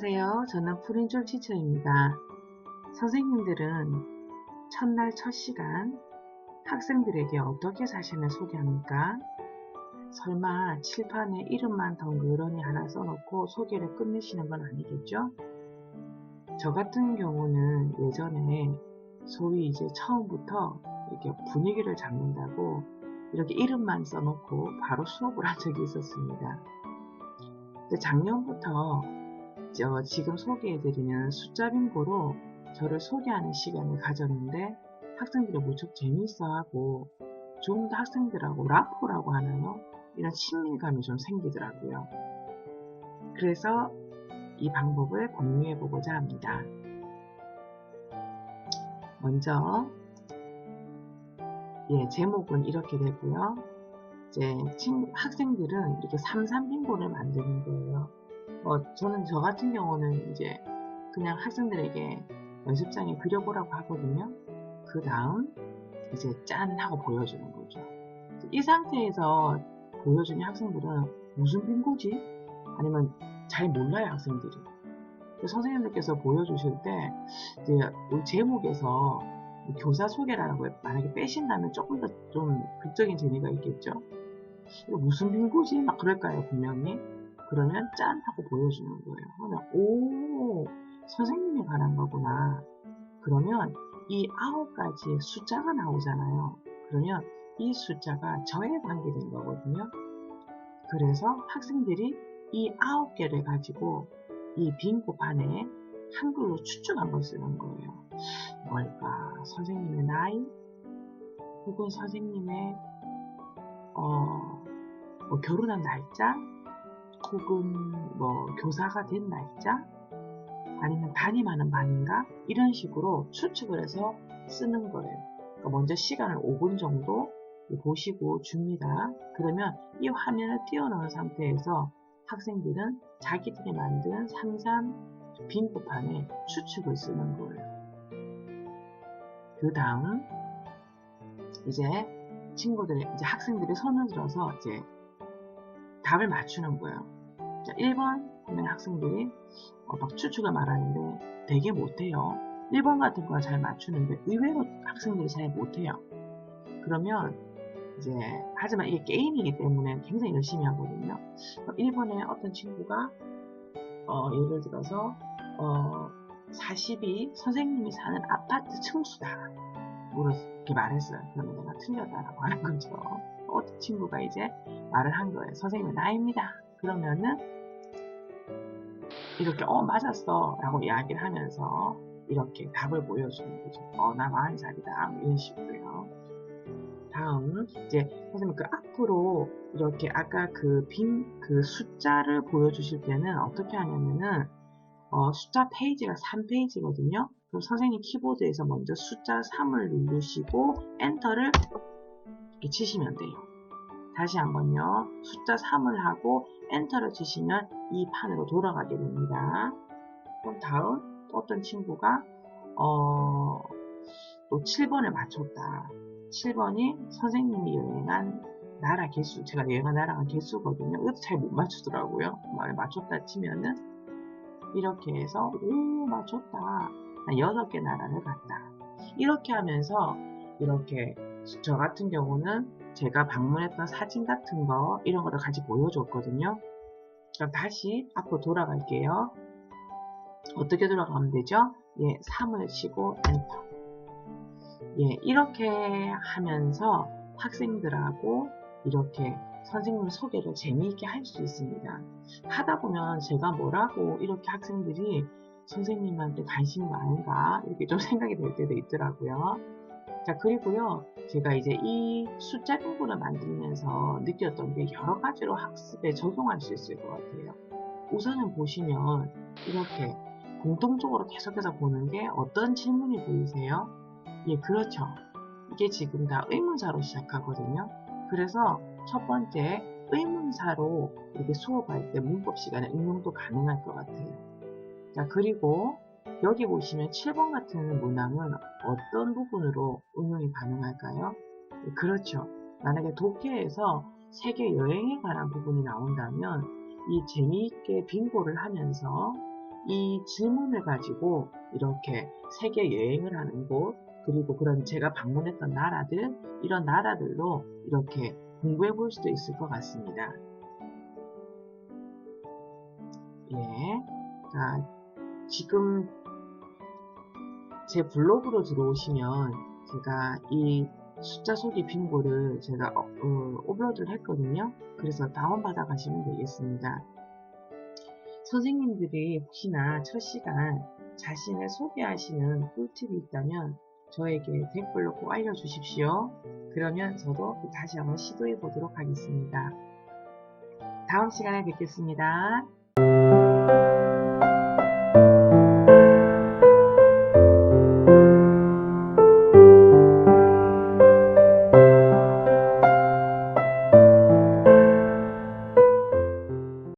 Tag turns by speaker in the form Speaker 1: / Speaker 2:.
Speaker 1: 안녕하세요. 저는 푸린졸 티처입니다. 선생님들은 첫날 첫 시간 학생들에게 어떻게 자신을 소개합니까? 설마 칠판에 이름만 덩그러니 하나 써놓고 소개를 끝내시는 건 아니겠죠? 저 같은 경우는 예전에 소위 이제 처음부터 이렇게 분위기를 잡는다고 이렇게 이름만 써놓고 바로 수업을 한 적이 있었습니다. 작년부터 저 지금 소개해드리는 숫자 빙고로 저를 소개하는 시간을 가졌는데 학생들이 무척 재미있어하고 좀더 학생들하고 라포라고 하나요? 이런 친밀감이 좀 생기더라고요. 그래서 이 방법을 공유해 보고자 합니다. 먼저 예, 제목은 이렇게 되고요. 이제 친, 학생들은 이렇게 3, 3빙고를 만드는 거예요. 어, 저는 저 같은 경우는 이제 그냥 학생들에게 연습장에 그려보라고 하거든요. 그 다음 이제 짠 하고 보여주는 거죠. 이 상태에서 보여주는 학생들은 무슨 빙고지? 아니면 잘 몰라요 학생들이. 선생님들께서 보여주실 때 이제 제목에서 교사 소개라고 만약에 빼신다면 조금 더 좀 극적인 재미가 있겠죠. 무슨 빙고지? 막 그럴까요 분명히. 그러면 짠 하고 보여주는 거예요. 그러면 오 선생님이 관한 거구나. 그러면 이 아홉 가지의 숫자가 나오잖아요. 그러면 이 숫자가 저에 관계된 거거든요. 그래서 학생들이 이 아홉 개를 가지고 이 빙고판에 한글로 추측한 걸 쓰는 거예요. 뭘까? 선생님의 나이? 혹은 선생님의 어, 뭐 결혼한 날짜? 혹은 뭐 교사가 된 날짜 아니면 담임하는 반인가 이런 식으로 추측을 해서 쓰는 거예요. 그러니까 먼저 시간을 5분 정도 보시고 줍니다. 그러면 이 화면을 띄워놓은 상태에서 학생들은 자기들이 만든 상상 빙고판에 추측을 쓰는 거예요. 그 다음 이제 친구들이 이제 학생들이 손을 들어서 이제 답을 맞추는 거예요. 자, 1번 하면 학생들이 어, 막 추측을 말하는데 되게 못해요. 1번 같은 거 잘 맞추는데 의외로 학생들이 잘 못해요. 그러면 이제 하지만 이게 게임이기 때문에 굉장히 열심히 하거든요. 1번에 어떤 친구가 어, 예를 들어서 어, 40이 선생님이 사는 아파트 층수다. 이렇게 말했어요. 그러면 내가 틀렸다라고 하는 거죠. 어떤 친구가 이제 말을 한 거예요. 선생님의 나이입니다. 그러면은 이렇게 어 맞았어 라고 이야기를 하면서 이렇게 답을 보여주는 거죠. 어 나 40살이다 뭐 이런 식으로요. 다음 이제 선생님 그 앞으로 이렇게 아까 그빈그 숫자를 보여주실 때는 어떻게 하냐면은 어, 숫자 페이지가 3페이지거든요. 그럼 선생님 키보드에서 먼저 숫자 3을 누르시고 엔터를 이렇게 치시면 돼요. 다시 한번요. 숫자 3을 하고 엔터를 치시면 이 판으로 돌아가게 됩니다. 그럼 다음 어떤 친구가 어, 또 7번을 맞췄다. 7번이 선생님이 여행한 나라 개수, 제가 여행한 나라가 개수거든요. 이것도 잘 못 맞추더라고요. 만약 맞췄다 치면은 이렇게 해서 오 맞췄다. 한 6개 나라를 갔다. 이렇게 하면서 이렇게 저 같은 경우는 제가 방문했던 사진 같은 거 이런 거를 같이 보여줬거든요. 그럼 다시 앞으로 돌아갈게요. 어떻게 돌아가면 되죠? 예, 3을 치고 엔터. 예, 이렇게 하면서 학생들하고 이렇게 선생님 소개를 재미있게 할 수 있습니다. 하다 보면 제가 뭐라고 이렇게 학생들이 선생님한테 관심이 많은가 이렇게 좀 생각이 될 때도 있더라고요. 자 그리고요 제가 이제 이 숫자 공부를 만들면서 느꼈던 게 여러 가지로 학습에 적용할 수 있을 것 같아요. 우선은 보시면 이렇게 공통적으로 계속해서 보는 게 어떤 질문이 보이세요? 예 그렇죠. 이게 지금 다 의문사로 시작하거든요. 그래서 첫 번째 의문사로 이렇게 수업할 때 문법 시간에 응용도 가능할 것 같아요. 자 그리고 여기 보시면 7번 같은 문항은 어떤 부분으로 응용이 가능할까요? 그렇죠. 만약에 독해에서 세계 여행에 관한 부분이 나온다면 이 재미있게 빙고를 하면서 이 질문을 가지고 이렇게 세계 여행을 하는 곳 그리고 그런 제가 방문했던 나라들 이런 나라들로 이렇게 공부해 볼 수도 있을 것 같습니다. 예. 자, 지금 제 블로그로 들어오시면 제가 이 숫자 소개 빙고를 제가 어, 어, 오버로드를 했거든요. 그래서 다운받아 가시면 되겠습니다. 선생님들이 혹시나 첫 시간 자신을 소개하시는 꿀팁이 있다면 저에게 댓글로 꼭 알려주십시오. 그러면 저도 다시 한번 시도해 보도록 하겠습니다. 다음 시간에 뵙겠습니다.